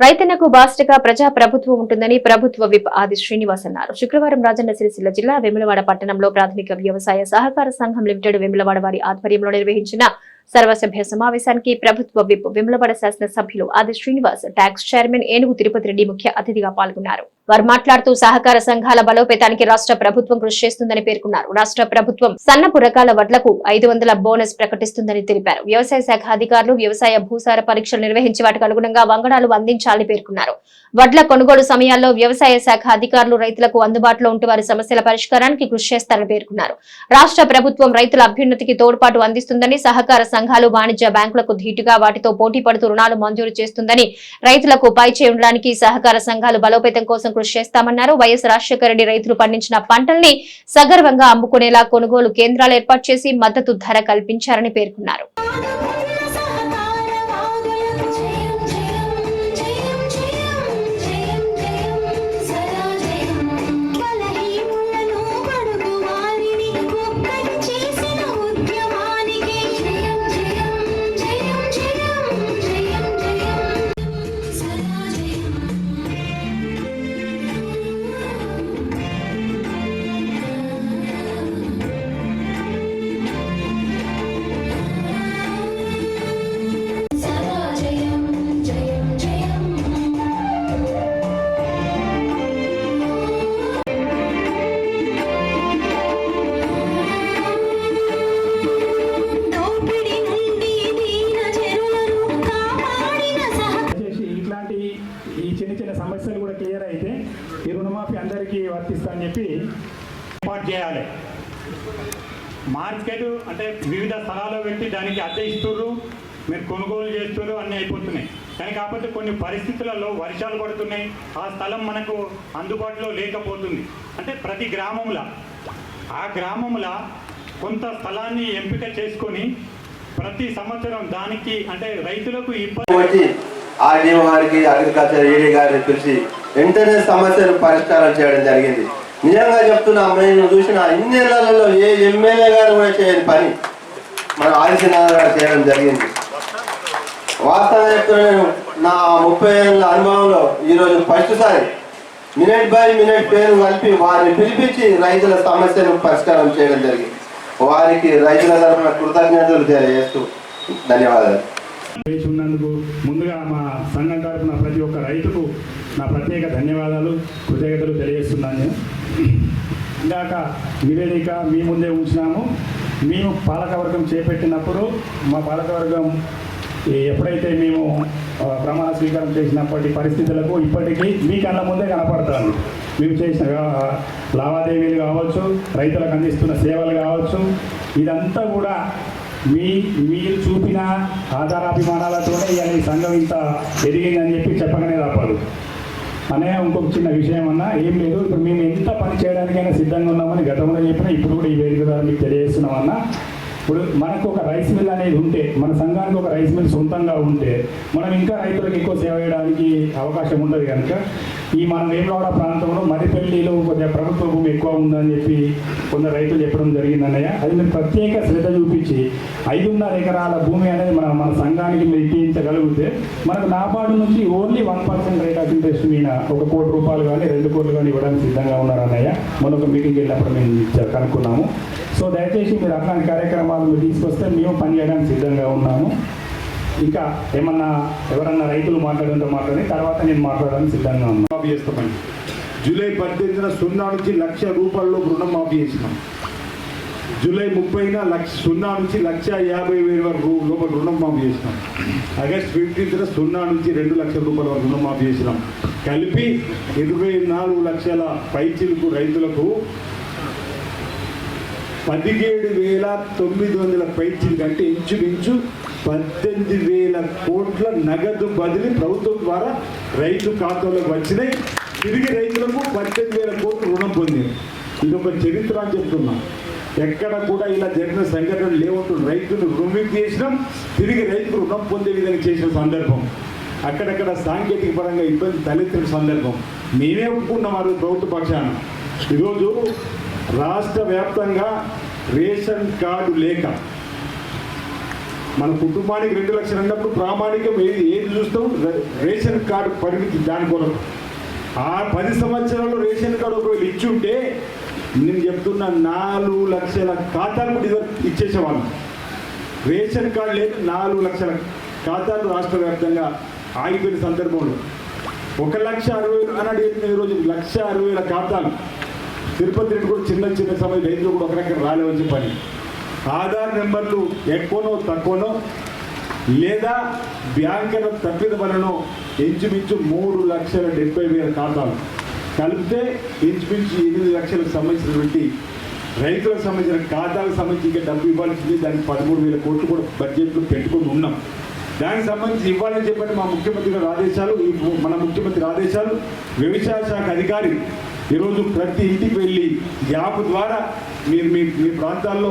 రైతన్నకు బాస్టగా ప్రజా ప్రభుత్వం ఉంటుందని ప్రభుత్వ విప్ ఆది శ్రీనివాస్ అన్నారు. శుక్రవారం రాజన్న సిరిసిల్ల జిల్లా వేములవాడ పట్టణంలో ప్రాథమిక వ్యవసాయ సహకార సంఘం లిమిటెడ్ వెములవాడ వారి ఆధ్వర్యంలో నిర్వహించిన సర్వసభ్య సమావేశానికి ప్రభుత్వ విప్ వెములవాడ శాసన సభ్యులు ఆది శ్రీనివాస్ ట్యాక్స్ చైర్మన్ ఏనుగు తిరుపతి రెడ్డి ముఖ్య అతిథిగా పాల్గొన్నారు. వారు మాట్లాడుతూ సహకార సంఘాల బలోపేతానికి రాష్ట్ర ప్రభుత్వం కృషి చేస్తుందని పేర్కొన్నారు. రాష్ట్ర ప్రభుత్వం సన్నపు రకాల వడ్లకు ఐదు వందల బోనస్ ప్రకటిస్తుందని తెలిపారు. వ్యవసాయ శాఖ అధికారులు వ్యవసాయ భూసార పరీక్షలు నిర్వహించి వాటికి అనుగుణంగా వంగడాలు అందించాలని పేర్కొన్నారు. వడ్ల కొనుగోలు సమయాల్లో వ్యవసాయ శాఖ అధికారులు రైతులకు అందుబాటులో ఉంటూ వారి సమస్యల పరిష్కారానికి కృషి చేస్తారని పేర్కొన్నారు. రాష్ట్ర ప్రభుత్వం రైతుల అభ్యున్నతికి తోడ్పాటు అందిస్తుందని సహకార సంఘాలు వాణిజ్య బ్యాంకులకు ధీటుగా వాటితో పోటీ పడుతూ రుణాలు మంజూరు చేస్తుందని రైతులకు పై చేయడానికి సహకార సంఘాలు బలోపేతం కోసం కృషి చేస్తామన్నారు. వైఎస్ రాజశేఖర రెడ్డి రైతులు పండించిన పంటల్ని సగర్వంగా అమ్ముకునేలా కొనుగోలు కేంద్రాలు ఏర్పాటు చేసి మద్దతు ధర కల్పించారని పేర్కొన్నారు. ఏర్పాటు చేయాలి. మార్కెట్ అంటే వివిధ స్థలాల్లో పెట్టి దానికి అద్దె ఇస్తుర్రు మీరు కొనుగోలు చేస్తున్నారు అన్నీ అయిపోతున్నాయి. కానీ కాకపోతే కొన్ని పరిస్థితులలో వర్షాలు పడుతున్నాయి. ఆ స్థలం మనకు అందుబాటులో లేకపోతుంది. అంటే ప్రతి గ్రామంలో. ఆ గ్రామంలో కొంత స్థలాన్ని ఎంపిక చేసుకొని ప్రతి సంవత్సరం దానికి అంటే రైతులకు ఇబ్బంది వచ్చి ఆర్డీఓ గారికి అగ్రికల్చర్ ఏడీ గారిని పిలిచి వెంటనే సమస్యను పరిష్కారం చేయడం జరిగింది. నిజంగా చెప్తున్నా నేను చూసిన ఇన్నేళ్ళలో ఏ ఎమ్మెల్యే గారు కూడా చేయని పని మన ఆదిత్యనాథ్ గారు చేయడం జరిగింది. వాస్తవంగా చెప్తున్నా నేను నా ముప్పై ఏళ్ళ అనుభవంలో ఈరోజు ఫస్ట్ సారి మినిట్ బై మినిట్ పేరు కలిపి వారిని పిలిపించి రైతుల సమస్యను పరిష్కారం చేయడం జరిగింది. వారికి రైతుల తరఫున కృతజ్ఞతలు తెలియజేస్తూ ధన్యవాదాలు. వేచి ఉన్నందుకు ముందుగా మా సంఘం తరపున ప్రతి ఒక్క రైతుకు నా ప్రత్యేక ధన్యవాదాలు కృతజ్ఞతలు తెలియజేస్తున్నాను. నేను ఇందాక నివేదిక మీ ముందే ఉంచినాము. మేము పాలకవర్గం చేపట్టినప్పుడు మా పాలకవర్గం ఎప్పుడైతే మేము ప్రమాణ స్వీకారం చేసినప్పటి పరిస్థితులకు ఇప్పటికీ మీ కళ్ళ ముందే కనపడతాను. మేము చేసిన లావాదేవీలు కావచ్చు రైతులకు అందిస్తున్న సేవలు కావచ్చు ఇదంతా కూడా మీ మీరు చూపిన ఆధారాభిమానాలతోనే ఇవాళ ఈ సంఘం ఇంత ఎదిగిందని చెప్పి చెప్పగానే రాపాడు. అనే ఇంకొక చిన్న విషయం అన్నా ఏం లేదు ఇప్పుడు మేము ఎంత పని చేయడానికైనా సిద్ధంగా ఉన్నామని గతంలో చెప్పినా ఇప్పుడు కూడా ఈ వేదిక ద్వారా మీకు తెలియజేస్తున్నామన్నా ఇప్పుడు మనకు ఒక రైస్ మిల్ అనేది ఉంటే మన సంఘానికి ఒక రైస్ మిల్ సొంతంగా ఉంటే మనం ఇంకా రైతులకు ఎక్కువ సేవ చేయడానికి అవకాశం ఉండదు కనుక ఈ మన వేమలవాడ ప్రాంతంలో మరిపల్లిలో కొద్దిగా ప్రభుత్వ భూమి ఎక్కువ ఉందని చెప్పి కొందరు రైతులు చెప్పడం జరిగింది అన్నయ్య అది మీరు ప్రత్యేక శ్రద్ధ చూపించి ఐదున్నర ఎకరాల భూమి అనేది మన మన సంఘానికి మీరు ఇప్పించగలిగితే మనకు నాబార్డు నుంచి only one percent rate of interest మీద ఒక కోటి రూపాయలు కానీ రెండు కోట్లు కానీ ఇవ్వడానికి సిద్ధంగా ఉన్నారు అన్నయ్య మొన్న ఒక మీటింగ్ వెళ్ళినప్పుడు మేము కనుక్కున్నాము. సో దయచేసి మీరు అట్లాంటి కార్యక్రమాలు మీరు తీసుకొస్తే మేము పని చేయడానికి సిద్ధంగా ఉన్నాము. ఇంకా ఏమన్నా ఎవరన్నా రైతులు మాట్లాడుతుంటే మాట్లాడి తర్వాత నేను మాట్లాడడానికి సిద్ధంగా ఉన్నాను. మాఫీ చేస్తామండి. జూలై పద్దెనిమిదిన సున్నా నుంచి లక్ష రూపాయల్లో రుణం మాఫీ చేసినాం. జూలై ముప్పైన లక్ష సున్నా నుంచి లక్ష యాభై వేల వరకు రూపాయలు రుణం మాఫీ చేసినాం. ఆగస్ట్ ఫిఫ్టీన్త్న సున్నా నుంచి రెండు లక్షల రూపాయల వరకు రుణం మాఫీ చేసినాం. కలిపి ఇరవై నాలుగు లక్షల పైచిలకు రైతులకు పదిహేడు వేల తొమ్మిది వందల పైచిలు కంటే ఇంచుమించు పద్దెనిమిది వేల కోట్ల నగదు బదిలీ ప్రభుత్వం ద్వారా రైతు ఖాతాలోకి వచ్చినాయి. తిరిగి రైతులకు పద్దెనిమిది వేల కోట్లు రుణం పొందింది. ఇది ఒక చరిత్ర అని చెప్తున్నాం. ఎక్కడ కూడా ఇలా జరిగిన సంఘటనలు లేవంటూ రైతులు రుణం చేసినాం. తిరిగి రైతుకు రుణం పొందే విధంగా చేసిన సందర్భం. అక్కడక్కడ సాంకేతిక పరంగా ఇబ్బంది తలెత్తిన సందర్భం. మేమే ఒప్పుకున్నాం ఆ రోజు ప్రభుత్వ పక్షాన. ఈరోజు రాష్ట్ర వ్యాప్తంగా రేషన్ కార్డు లేక మన కుటుంబానికి రెండు లక్షలు అన్నప్పుడు ప్రామాణికం ఏది? ఏది చూస్తాం? రేషన్ కార్డు పరిమితి దాని కొరకు. ఆ పది సంవత్సరాలు రేషన్ కార్డు ఒకవేళ ఇచ్చి ఉంటే నేను చెప్తున్న నాలుగు లక్షల ఖాతాలు కూడా ఇచ్చేసేవాళ్ళం. రేషన్ కార్డు లేదు నాలుగు లక్షల ఖాతాలు రాష్ట్ర వ్యాప్తంగా ఆగిపోయిన సందర్భంలో. ఒక లక్ష అరవై వేలు అన్నాడు చెప్పిన ఈరోజు లక్ష అరవై వేల ఖాతాలు. తిరుపతి రెడ్డి కూడా చిన్న చిన్న సమయం రైతులు కూడా ఒక రకం రాలేవని చెప్పని. ఆధార్ నెంబర్లు ఎక్కువనో తక్కువనో లేదా బ్యాంకుల తప్పిద వలన ఇంచుమించు మూడు లక్షల డెబ్బై వేల ఖాతాలు. కలిపితే ఇంచుమించు ఎనిమిది లక్షలకు సంబంధించినటువంటి రైతులకు సంబంధించిన ఖాతాలకు సంబంధించి ఇంకా డబ్బు ఇవ్వాల్సింది. దానికి పదమూడు వేల కోట్లు కూడా బడ్జెట్లో పెట్టుకొని ఉన్నాం. దానికి సంబంధించి ఇవ్వాలని చెప్పండి మా ముఖ్యమంత్రి గారి ఆదేశాలు మన ముఖ్యమంత్రి ఆదేశాలు వ్యవసాయ శాఖ అధికారి ఈరోజు ప్రతి ఇంటికి వెళ్ళి యాప్ ద్వారా మీరు మీ మీ ప్రాంతాల్లో